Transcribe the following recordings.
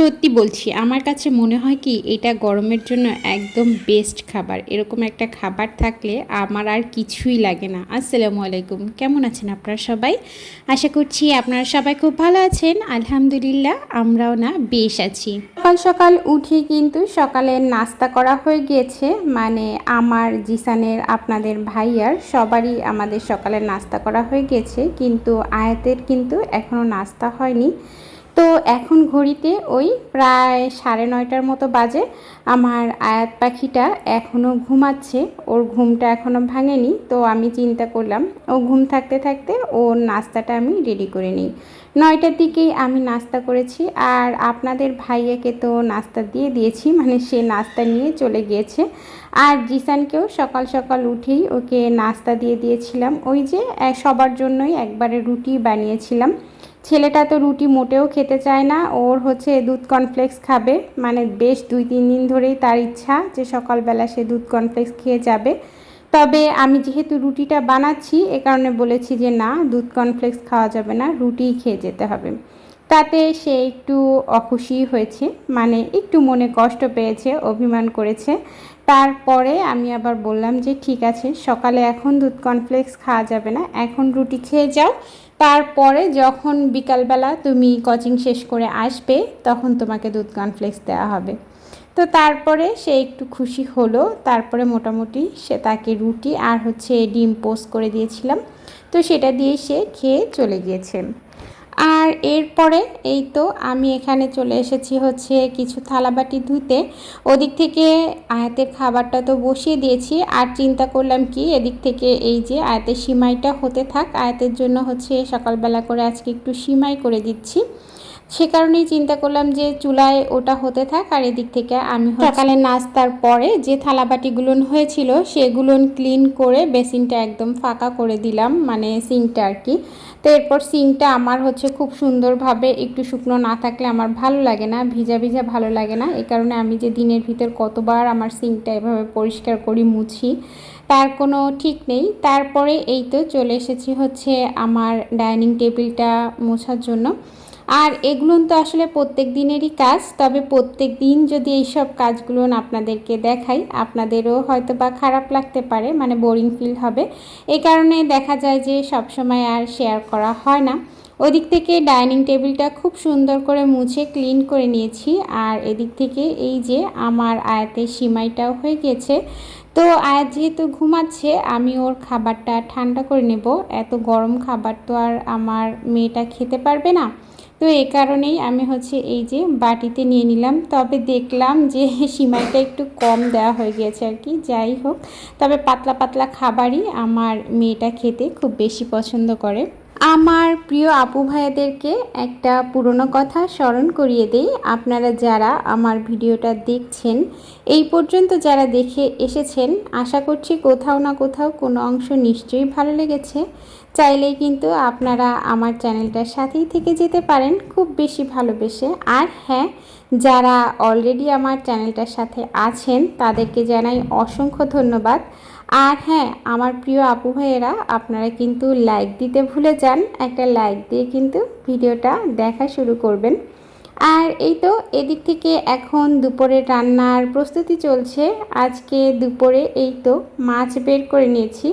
সত্যি বলছি, আমার কাছে মনে হয় কি, এটা গরমের জন্য একদম বেস্ট খাবার। এরকম একটা খাবার থাকলে আমার আর কিছুই লাগে না। আসসালামু আলাইকুম, কেমন আছেন আপনারা সবাই? আশা করছি আপনারা সবাই খুব ভালো আছেন। আলহামদুলিল্লাহ, আমরাও না বেশ আছি। সকাল সকাল উঠে কিন্তু সকালে নাস্তা করা হয়ে গিয়েছে। মানে আমার জিসানের আপনাদের ভাইয়ার সবারই আমাদের সকালে নাস্তা করা হয়ে গিয়েছে। কিন্তু আয়াতের কিন্তু এখনও নাস্তা হয়নি। তো এখন ঘড়িতে ওই প্রায় সাড়ে নয়টার মতো বাজে। আমার আয়াত পাখিটা এখনও ঘুমাচ্ছে, ওর ঘুমটা এখনও ভাঙেনি, তো আমি চিন্তা করলাম, ও ঘুম থাকতে থাকতে ওর নাস্তাটা আমি রেডি করে নিই। নয়টার দিকেই আমি নাস্তা করেছি, আর আপনাদের ভাইয়াকে তো নাস্তা দিয়ে দিয়েছি মানে সে নাস্তা নিয়ে চলে গিয়েছে। আর জিসানকেও সকাল সকাল উঠেই ওকে নাস্তা দিয়ে দিয়েছিলাম। ওই যে সবার জন্যই একবারে রুটি বানিয়েছিলাম। ছেলেটা তো রুটি মোটেও খেতে চায় না, ওর হচ্ছে দুধ কর্নফ্লেক্স খাবে। মানে বেশ দুই তিন দিন ধরেই তার ইচ্ছা যে সকালবেলা সে দুধ কর্নফ্লেক্স খেয়ে যাবে। তবে আমি যেহেতু রুটিটা বানাচ্ছি, এ কারণে বলেছি যে না, দুধ কর্নফ্লেক্স খাওয়া যাবে না, রুটিই খেয়ে যেতে হবে। তাতে সে একটু অখুশি হয়েছে মানে একটু মনে কষ্ট পেয়েছে, অভিমান করেছে। তারপরে আমি আবার বললাম যে, ঠিক আছে, সকালে এখন দুধ কর্নফ্লেক্স খাওয়া যাবে না, এখন রুটি খেয়ে যাও। তারপরে যখন বিকালবেলা তুমি কোচিং শেষ করে আসবে, তখন তোমাকে দুধ কর্নফ্লেক্স দেওয়া হবে। তো তারপরে সে একটু খুশি হলো, তারপরে মোটামুটি সে তাকে রুটি আর হচ্ছে ডিম পোস্ট করে দিয়েছিলাম। তো সেটা দিয়ে সে খেয়ে চলে গিয়েছে। আর এরপরে এই তো আমি এখানে চলে এসেছি হচ্ছে কিছু থালাবাটি ধুতে ওদিক থেকে আয়াতের খাবারটা তো বসিয়ে দিয়েছি। আর চিন্তা করলাম কি, এদিক থেকে এই যে আয়াতের সিমাইটা হতে থাক। আয়াতের জন্য হচ্ছে সকালবেলা করে আজকে একটু সিমাই করে দিচ্ছি। সে কারণেই চিন্তা করলাম যে চুলায় ওটা হতে থাক। আর এদিক থেকে আমি সকালে নাস্তার পরে যে থালাবাটিগুলো হয়েছিল, সেগুলো ক্লিন করে বেসিনটা একদম ফাঁকা করে দিলাম মানে সিঙ্কটা আর কি। তো এরপর সিংটা আমার হচ্ছে খুব সুন্দরভাবে একটু শুকনো না থাকলে আমার ভালো লাগে না, ভিজা ভিজা ভালো লাগে না। এই কারণে আমি যে দিনের ভিতর কতবার আমার সিংটা এভাবে পরিষ্কার করি, মুছি, তার কোনো ঠিক নেই। তারপরে এই তো চলে এসেছি হচ্ছে আমার ডাইনিং টেবিলটা মোছার জন্য। আর এগুলো তো আসলে প্রত্যেক দিনেরই কাজ, তবে প্রত্যেক দিন যদি এইসব কাজগুলো আপনাদেরকে দেখাই, আপনাদেরও হয়তো বা খারাপ লাগতে পারে মানে বোরিং ফিল হবে। এই কারণে দেখা যায় যে সবসময় আর শেয়ার করা হয় না। ওদিক থেকে ডাইনিং টেবিলটা খুব সুন্দর করে মুছে ক্লিন করে নিয়েছি, আর এদিক থেকে এই যে আমার আয়াতের সিমাইটাও হয়ে গেছে। তো আয়াত যেহেতু ঘুমাচ্ছে, আমি ওর খাবারটা ঠান্ডা করে নেব। এত গরম খাবার তো আর আমার মেয়েটা খেতে পারবে না। তো এই কারণেই আমি হচ্ছে এই যে বাটিতে নিয়ে নিলাম। তবে দেখলাম যে সিমাইটা একটু কম দেওয়া হয়ে গিয়েছে আর কি, যাই হোক। তবে পাতলা পাতলা খাবারই আমার মেয়েটা খেতে খুব বেশি পছন্দ করে। আমার প্রিয় আপু ভাইয়াদেরকে একটা পুরনো কথা স্মরণ করিয়ে দেই। আপনারা যারা আমার ভিডিওটা দেখছেন, এই পর্যন্ত যারা দেখে এসেছেন, আশা করছি কোথাও না কোথাও কোনো অংশ নিশ্চয়ই ভালো লেগেছে। চাইলেই কিন্তু আপনারা আমার চ্যানেলটার সাথেই থেকে যেতে পারেন, খুব বেশি ভালোবেসে। আর হ্যাঁ যারা অলরেডি আমার চ্যানেলটার সাথে আছেন, তাদেরকে জানাই অসংখ্য ধন্যবাদ। আর হ্যাঁ আমার প্রিয় আপু ভাইয়েরা, আপনারা কিন্তু লাইক দিতে ভুলে যান। একটা লাইক দিয়ে কিন্তু ভিডিওটা দেখা শুরু করবেন। আর এই তো এদিক থেকে এখন দুপুরে রান্নার প্রস্তুতি চলছে। আজকে দুপুরে এই তো মাছ বের করে নিয়েছি।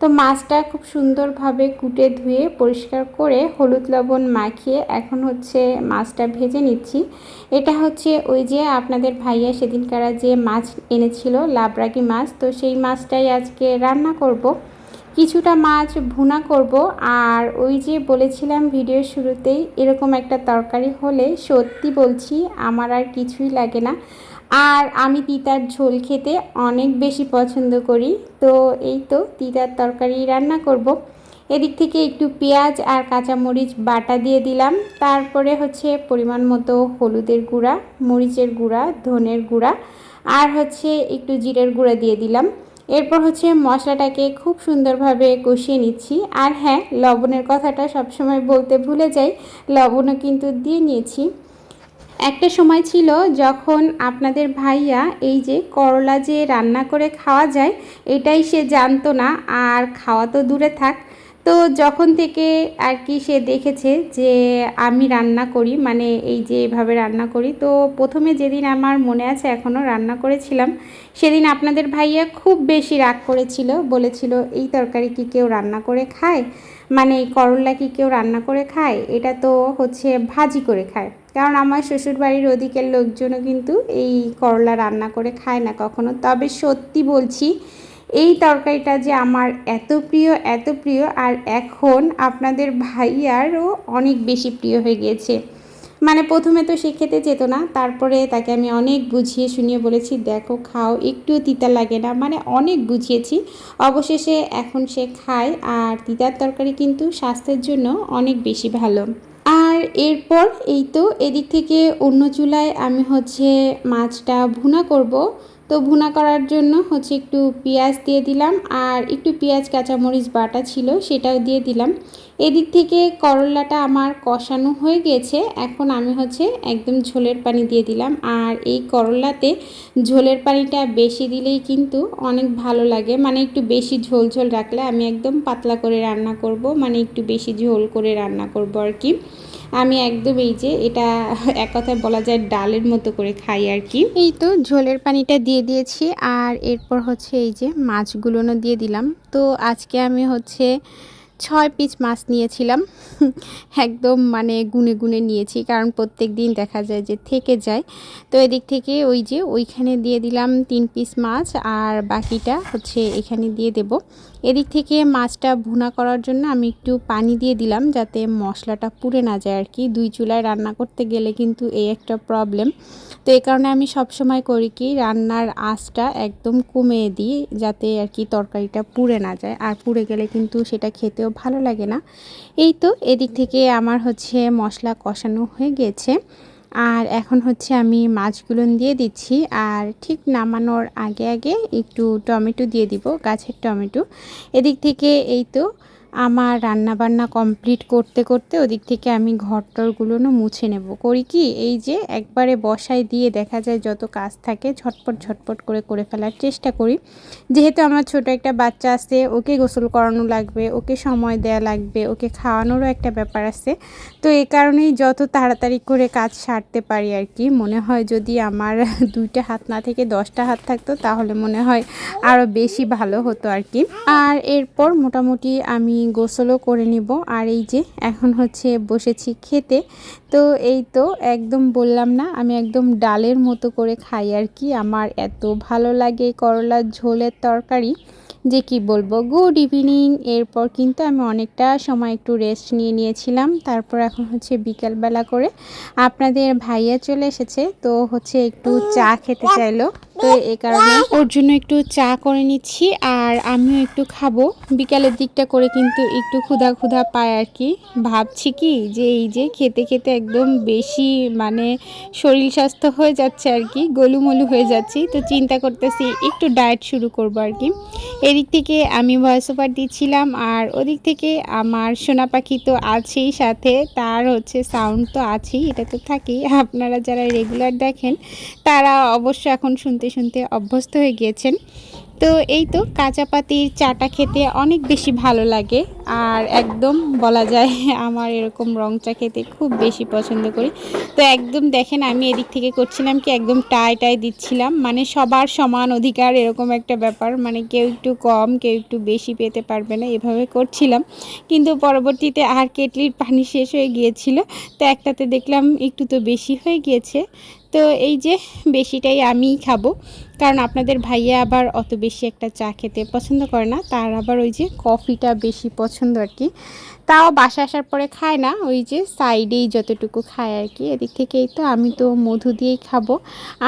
তো মাছটা খুব সুন্দরভাবে কুটে ধুয়ে পরিষ্কার করে হলুদ লবণ মাখিয়ে এখন হচ্ছে মাছটা ভেজে নিচ্ছি। এটা হচ্ছে ওই যে আপনাদের ভাইয়া সেদিনকারা যে মাছ এনেছিল লাবরাগি মাছ, তো সেই মাছটাই আজকে রান্না করব। কিছুটা মাছ ভুনা করব। আর ওই যে বলেছিলাম ভিডিওর শুরুতেই, এরকম একটা তরকারি হলে সত্যি বলছি আমার আর কিছুই লাগে না। আর আমি তিতার ঝোল খেতে অনেক বেশি পছন্দ করি। তো এই তো তিতার তরকারি রান্না করব। এদিক থেকে একটু পেঁয়াজ আর কাঁচামরিচ বাটা দিয়ে দিলাম। তারপরে হচ্ছে পরিমাণ মতো হলুদের গুঁড়া, মরিচের গুঁড়া, ধনের গুঁড়া, আর হচ্ছে একটু জিরের গুঁড়া দিয়ে দিলাম। এরপর হচ্ছে মশলাটাকে খুব সুন্দরভাবে কষিয়ে নিচ্ছি। আর হ্যাঁ লবণের কথাটা সবসময় বলতে ভুলে যাই, লবণও কিন্তু দিয়ে নিয়েছি। একটা সময় ছিল যখন আপনাদের ভাইয়া এই যে করলা যে রান্না করে খাওয়া যায়, এটাই সে জানতো না। আর খাওয়া তো দূরে থাক তো যখন থেকে আর কি সে দেখেছে যে আমি রান্না করি মানে এই যে এভাবে রান্না করি, তো প্রথমে যেদিন আমার মনে আছে এখনও রান্না করেছিলাম, সেদিন আপনাদের ভাইয়া খুব বেশি রাগ করেছিল, বলেছিল, এই তরকারি কি কেউ রান্না করে খায়? মানে এই করলা কি কেউ রান্না করে খায়? এটা তো হচ্ছে ভাজি করে খায়। কারণ আমার শ্বশুরবাড়ির ওদিকের লোকজনও কিন্তু এই করলা রান্না করে খায় না কখনো। তবে সত্যি বলছি এই তরকারিটা যে আমার এত প্রিয় এত প্রিয় আর এখন আপনাদের ভাইয়ারও অনেক বেশি প্রিয় হয়ে গিয়েছে। মানে প্রথমে তো সে খেতে যেত না, তারপরে তাকে আমি অনেক বুঝিয়ে শুনিয়ে বলেছি, দেখো, খাও, একটুও তিতা লাগে না। মানে অনেক বুঝিয়েছি। অবশেষে এখন সে খায় আর তিতার তরকারি কিন্তু স্বাস্থ্যের জন্য অনেক বেশি ভালো। আর এরপর এই তো এদিক থেকে অন্য চুলায় আমি হচ্ছে মাছটা ভুনা করব। তো ভুনা করার জন্য হচ্ছে একটু পেঁয়াজ দিয়ে দিলাম আর একটু পেঁয়াজ, কাঁচামরিচ বাটা ছিল সেটাও দিয়ে দিলাম। এদিক থেকে করলাটা আমার কষানো হয়ে গেছে। এখন আমি হচ্ছে একদম ঝোলের পানি দিয়ে দিলাম। আর এই করলাতে ঝোলের পানিটা বেশি দিলেই কিন্তু অনেক ভালো লাগে। মানে একটু বেশি ঝোল ঝোল রাখলে আমি একদম পাতলা করে রান্না করব। মানে একটু বেশি ঝোল করে রান্না করব আর কি। আমি একদম এই যে এটা এক কথায় বলা যায় ডালের মতো করে খাই আর কি। এই তো ঝোলের পানিটা দিয়ে দিয়েছি আর এরপর হচ্ছে এই যে মাছগুলোনও দিয়ে দিলাম। তো আজকে আমি হচ্ছে ছয় পিস মাছ নিয়েছিলাম। একদম মানে গুনে গুনে নিয়েছি কারণ প্রত্যেক দিন দেখা যায় যে থেকে যায়। তো এদিক থেকে ওই যে ওইখানে দিয়ে দিলাম তিন পিস মাছ আর বাকিটা হচ্ছে এখানে দিয়ে দেব। এদিক থেকে মাছটা ভুনা করার জন্য আমি একটু পানি দিয়ে দিলাম যাতে মশলাটা পুড়ে না যায় আর কি। দুই চুলায় রান্না করতে গেলে কিন্তু এই একটা প্রবলেম তো এই কারণে আমি সবসময় করি কি, রান্নার আঁচটা একদম কমিয়ে দিই যাতে আর কি তরকারিটা পুড়ে না যায়। আর পুড়ে গেলে কিন্তু সেটা খেতেও ভালো লাগে না। এই তো এদিক থেকে আমার হচ্ছে মশলা কষানো হয়ে গেছে। আর এখন হচ্ছে আমি মাছগুলো দিয়ে দিচ্ছি, আর ঠিক নামানোর আগে আগে একটু টমেটো দিয়ে দিব, গাছের টমেটো। এদিক থেকে এই তো আমার রান্না বান্না কমপ্লিট করতে করতে ওদিক থেকে আমি ঘরটরগুলোও মুছে নেব। করি কি? এই যে একবারে বসায় দিয়ে দেখা যায় যত কাজ থাকে ঝটপট ঝটপট করে করে ফেলার চেষ্টা করি। যেহেতু আমার ছোট একটা বাচ্চা আছে, ওকে গোসল করানো লাগবে, ওকে সময় দেয়া লাগবে, ওকে খাওয়ানোরও একটা ব্যাপার আছে। তো এই কারণেই যত তাড়াতাড়ি করে কাজ সারতে পারি আর কি। মনে হয় যদি আমার দুইটা হাত না থেকে দশটা হাত থাকতো, তাহলে মনে হয় আরও বেশি ভালো হতো আর কি। আর এরপর মোটামুটি আমি গোসলও করে নিব। আর এই যে এখন হচ্ছে বসেছি খেতে। তো এই তো একদম বললাম না, আমি একদম ডালের মতো করে খাই আর কি। আমার এত ভালো লাগে করলার ঝোলের তরকারি। যে কি বলব গুড ইভিনিং এরপর কিন্তু আমি অনেকটা সময় একটু রেস্ট নিয়ে নিয়েছিলাম। তারপর এখন হচ্ছে বিকালবেলা করে আপনাদের ভাইয়া চলে এসেছে। তো হচ্ছে একটু চা খেতে চাইলো। তো এই কারণে ওর জন্য একটু চা করে নিচ্ছি আর আমিও একটু খাব। বিকালের দিকটা করে কিন্তু একটু ক্ষুধা ক্ষুধা পায় আর কি। ভাবছি কি যে এই যে খেতে খেতে একদম বেশি মানে শরীর স্বাস্থ্য হয়ে যাচ্ছে আর কি, গলুমলু হয়ে যাচ্ছি। তো চিন্তা করতেছি একটু ডায়েট শুরু করব আর কি। এদিক থেকে আমি ভয়েস ওভার দিচ্ছিলাম আর ওদিক থেকে আমার সোনা পাখি তো আছেই সাথে, তার হচ্ছে সাউন্ড তো আছেই, এটা তো থাকেই। আপনারা যারা রেগুলার দেখেন, তারা অবশ্য এখন শুনতে শুনতে অভ্যস্ত হয়ে গিয়েছেন। তো এই তো কাঁচা পাতির চাটা খেতে অনেক বেশি ভালো লাগে। আর একদম বলা যায় আমার এরকম রং চা খেতে খুব বেশি পছন্দ করি। তো একদম দেখেন আমি এদিক থেকে করছিলাম কি, একদম টাই টাই দিচ্ছিলাম। মানে সবার সমান অধিকার এরকম একটা ব্যাপার। মানে কেউ একটু কম, কেউ একটু বেশি পেতে পারবে না, এভাবে করছিলাম। কিন্তু পরবর্তীতে আর কেটলির পানি শেষ হয়ে গিয়েছিল। তো একটাতে দেখলাম একটু তো বেশি হয়ে গিয়েছে। তো এই যে বেশিটাই আমিই খাব। কারণ আপনাদের ভাইয়া আবার অত বেশি একটা চা খেতে পছন্দ করে না। তার আবার ওই যে কফিটা বেশি পছন্দ আর কি। তাও বাসা আসার পরে খায় না, ওই যে সাইডেই যতটুকু খায় আর কি। এদিক থেকেই তো আমি তো মধু দিয়েই খাব।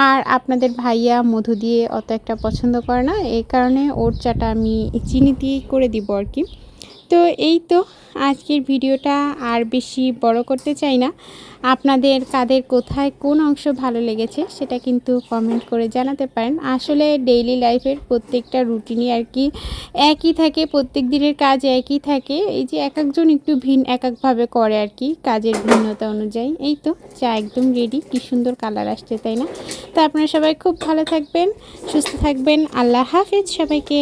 আর আপনাদের ভাইয়া মধু দিয়ে অত একটা পছন্দ করে না। এই কারণে ওর চাটা আমি চিনি দিয়েই করে দিব আর কি। তো এই তো আজকের ভিডিওটা আর বেশি বড় করতে চাই না। আপনাদের কাদের কোথায় কোন অংশ ভালো লেগেছে সেটা কিন্তু কমেন্ট করে জানাতে পারেন। আসলে ডেইলি লাইফের প্রত্যেকটা রুটিনই আর কি একই থাকে, প্রত্যেক দিনের কাজ একই থাকে। এই যে এক একজন একটু ভিন, এক একভাবে করে আর কি কাজের ভিন্নতা অনুযায়ী। এই তো চা একদম রেডি কি সুন্দর কালার আসছে, তাই না? তো আপনারা সবাই খুব ভালো থাকবেন, সুস্থ থাকবেন। আল্লাহ হাফিজ সবাইকে।